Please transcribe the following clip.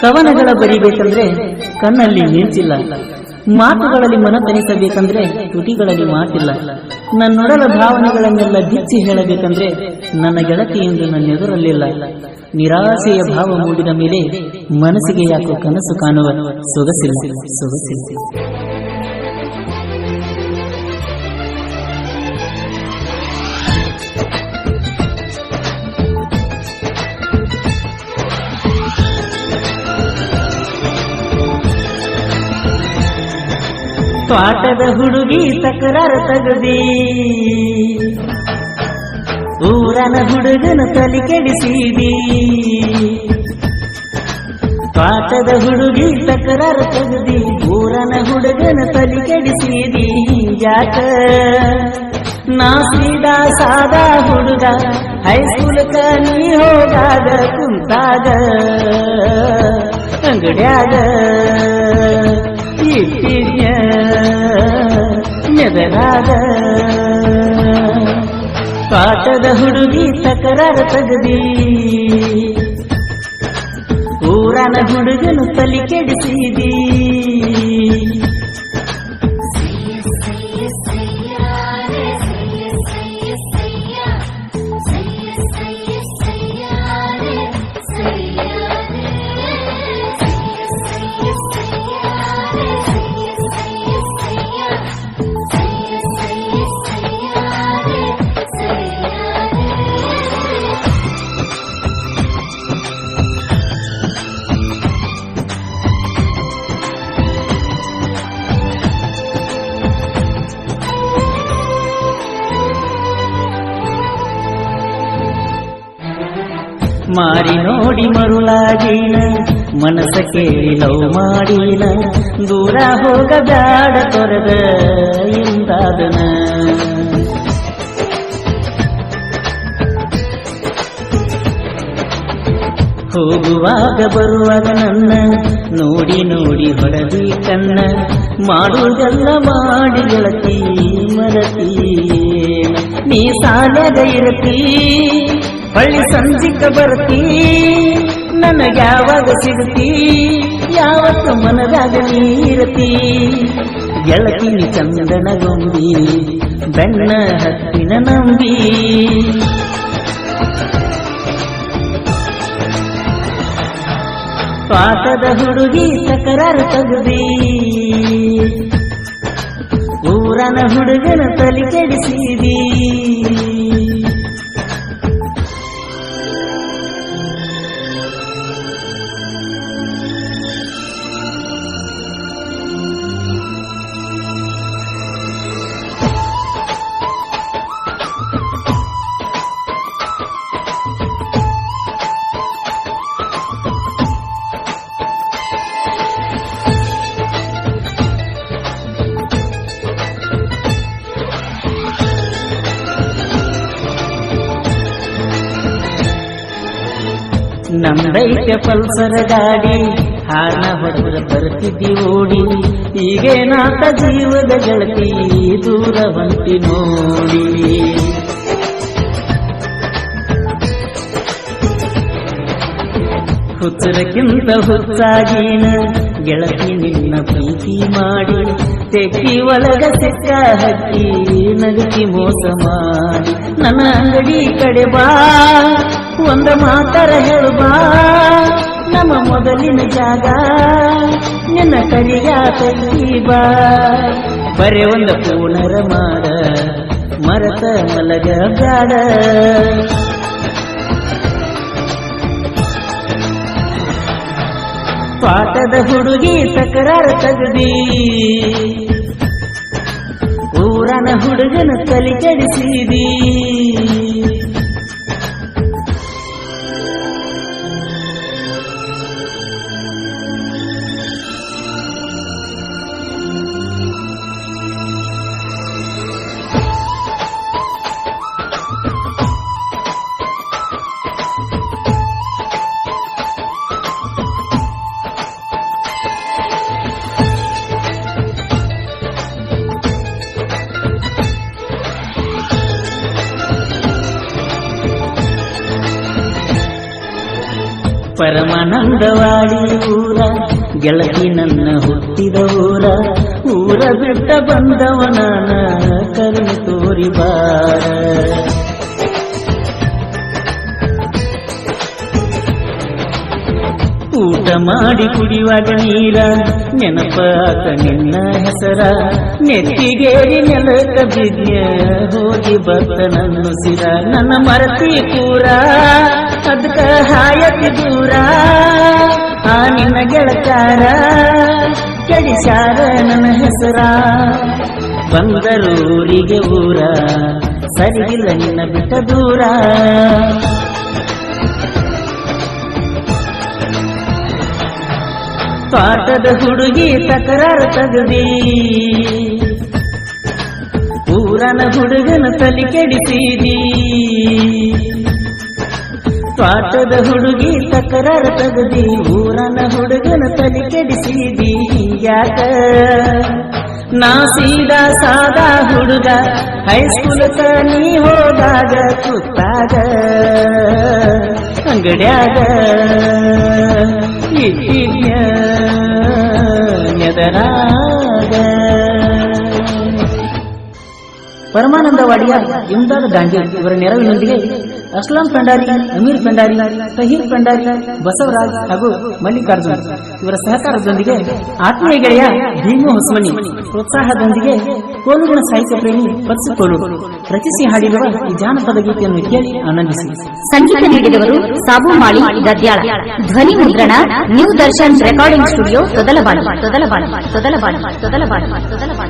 ಕವನಗಳ ಬರಿಬೇಕಂದ್ರೆ ಕಣ್ಣಲ್ಲಿ ಮಿಂಚಿಲ್ಲ ಮಾತುಗಳಲ್ಲಿ ಮನ ಮನತನಿಸಬೇಕಂದ್ರೆ ತುಟಿಗಳಲ್ಲಿ ಮಾತಿಲ್ಲ. ನನ್ನೊಡಲ ಭಾವನೆಗಳನ್ನೆಲ್ಲ ಬಿಚ್ಚಿ ಹೇಳಬೇಕಂದ್ರೆ ನನ್ನ ಗೆಳತಿಯಿಂದ ನನ್ನೆದುರಲ್ಲಿಲ್ಲ. ನಿರಾಸೆಯ ಭಾವ ಮೂಡಿದ ಮೇಲೆ ಮನಸ್ಸಿಗೆ ಯಾಕೋ ಕನಸು ಕಾಣುವ ಸೊಗಸಿಲ್ಲ ಸೊಗಸಿಲ್ಲ. ಪಾಠದ ಹುಡುಗಿ ತಕರಾರ ತಗದಿ. ಊರನ ಹುಡುಗನ ತಲೆ ಕೆಡಿಸಿದಿ. ಪಾಠದ ಹುಡುಗಿ ತಕರಾರ ತಗದಿ, ಊರನ ಹುಡುಗನ ತಲೆ ಕೆಡಿಸಿದಿ. ಯಾಕ? ನಾ ಸೀದಾ ಸಾದಾ ಹುಡುಗ ಹೈಸ್ಕೂಲ್ಕ ನೀ ಹೋಗಾಗ ಕುಂತಾಗ. ಅಂಗಡ್ಯಾಗ ಇಟ್ಟಿದ್ಯ ನೆದರಾಗ ಪಾಠದ ಹುಡುಗಿ ತಕರಾರ ತಗದಿ. ಊರನ ಹುಡುಗನು ತಲೆ ಕೆಡಿಸಿದಿ. ಮಾರಿ ನೋಡಿ ಮರುಳಾಗಿನ ಮನಸ ಕೇಳಿ ಲವ್ ಮಾಡಿನ, ದೂರ ಹೋಗಬೇಡ ತೊರೆದ ಎಂದಾದನ. ಹೋಗುವಾಗ ಬರುವಾಗ ನನ್ನ, ನೋಡಿ ನೋಡಿ ಹೊರದಿ ಕನ್ನ ಮಾಡುವುದೆಲ್ಲ ಮಾಡಿ ಗೆಳತಿ ಮರತಿ ನೀ ಸಾಲದ ಇರತಿ ಹಳ್ಳಿ ಸಂಜಿಕ ಬರುತ್ತೀ ನನಗೆ ಯಾವಾಗ ಸಿಗತಿ? ಯಾವತ್ತ ಮನದಾಗ ನೀರತಿ? ಚಂದನ ಗೊಂಬಿ ಬೆನ್ನ ಹತ್ತಿನ ನಂಬಿ. ಪಾತದ ಹುಡುಗಿ ತಕರಾರು ತಗದಿ. ಊರನ ಹುಡುಗನ ತಲೆ ಕೆಡಿಸಿದಿ. ನಮ್ದೈತೆ ಪಲ್ಸರ ಗಾಡಿ, ಹಾರ್ನ ಹೊಡೆದ್ರ ಬರ್ತಿದ್ದಿ ಓಡಿ ಈಗೇನಾತ ಜೀವದ ಗೆಳತಿ ದೂರ ಹೊಂಟಿ ನೋಡಿ. ಹುಚ್ಚರಕ್ಕಿಂತ ಹುಚ್ಚಾಗಿನ ಗೆಳತಿ ನಿನ್ನ ಪ್ರೀತಿ ಮಾಡಿ, ತೆಕ್ಕಿ ಒಳಗ ಸಿಕ್ಕ ಹಕ್ಕಿ ನಗತಿ ಮೋಸ ಮಾಡಿ, ನನ್ನ ಅಂಗಡಿ ಕಡೆ ಬಾ. ಒಂದ ಮಾತರ ಹೇಳು ಬಾ. ನಮ್ಮ ಮೊದಲಿನ ಜಾಗ, ನಿನ್ನ ತೆಗಿ ಬಾ. ಬರೇ ಒಂದ ಪೂನರ ಮಾಡ ಮರತ ಮಲಗ ಬ್ಯಾಡ. ಪಾಠದ ಹುಡುಗಿ ತಕರಾರ ತಗದಿ. ಊರನ ಹುಡುಗನ ತಲೆ ಕೆಡಿಸಿದಿ. ಪರಮಾನಂದವಾಡಿ ಊರ ಗೆಳತಿ ನನ್ನ ಹುಟ್ಟಿದ ಊರ ಊರ ಬಿಟ್ಟ ಬಂದವನ ಕರುಣೆ ತೋರಿ ಬಾರ. ಊಟ ಮಾಡಿ ಕುಡಿಯುವಾಗ ನೀರ ನೆನಪಾತ ನಿನ್ನ ಹೆಸರ. ನೆತ್ತಿಗೇರಿ ನೆಲಕ ಬಿದ್ಯ ಹೋಗಿ ಬರ್ತ ನನ್ನ ಸಿರ ನನ್ನ ಮರತಿ ಕೂರ ಅದಕ ಹಾಯತಿ ದೂರ. ಆ ನಿನ್ನ ಗೆಳತಾರ ಕೆಡಿಸಾರ ನನ್ನ ಹೆಸರ. ಬಂದರೂರಿಗೆ ಊರ, ಸರಿಗಿಲ್ಲ ನಿನ್ನ ಬಿಟ್ಟ ದೂರ. ಪಾಠದ ಹುಡುಗಿ ತಕರಾರು ತಗದಿ ಊರನ ಹುಡುಗನ ತಲೆ ಕೆಡಿಸಿದಿ. ಪಾಠದ ಹುಡುಗಿ ತಕರಾರು ತಗದಿ ಊರನ ಹುಡುಗನ ತಲೆ ಕೆಡಿಸಿದಿ. ಯಾಕ? ನಾ ಸೀದಾ ಸಾದಾ ಹುಡುಗ ಹೈಸ್ಕೂಲ್ ನೀ ಹೋದಾಗ ಕುತ್ತಾಗ ಅಂಗಡ್ಯಾಗ ಇಟ್ಟಿದ್ಯ? ಎದರಾಗ ಪರಮಾನಂದವಾಡಿಯ ಇಮ್ದಾದ ಗಾಂಧಿ ಇವರ ನೆರವಿನೊಂದಿಗೆ ಅಸ್ಲಾಂ ಪೆಂಡಾರಿ ಅಮೀರ್ ಪೆಂಡಾರಿ ತಹೀರ್ ಪೆಂಡಾರಿ ಬಸವರಾಜ್ ಹಾಗೂ ಮಲ್ಲಿಕಾರ್ಜುನ್. ಇವರ ಸಹಕಾರದೊಂದಿಗೆ ಆತ್ಮೀಯ ಗೆಳೆಯ ಭೀಮು ಹೊಸಮನಿ ಪ್ರೋತ್ಸಾಹದೊಂದಿಗೆ ಕೋಲುಗಳ ಸಾಹಿತ್ಯ ಪ್ರೇಮಿ ಪರ್ಸಿಕೋಲು ರಚಿಸಿ ಹಾಡಿರುವ ಈ ಜಾನಪದ ಗೀತೆಯನ್ನು ಕೇಳಿ ಆನಂದಿಸಿ. ಸಂಗೀತ ನೀಡಿದವರು ಸಾಬು ಮಾಳಿ ಗದ್ಯಾಳ ಧ್ವನಿ ಮುದ್ರಣ, new Darshan recording studio Todalabana Todalabana Todalabana Todalabana ತೊದಲಬಾಳು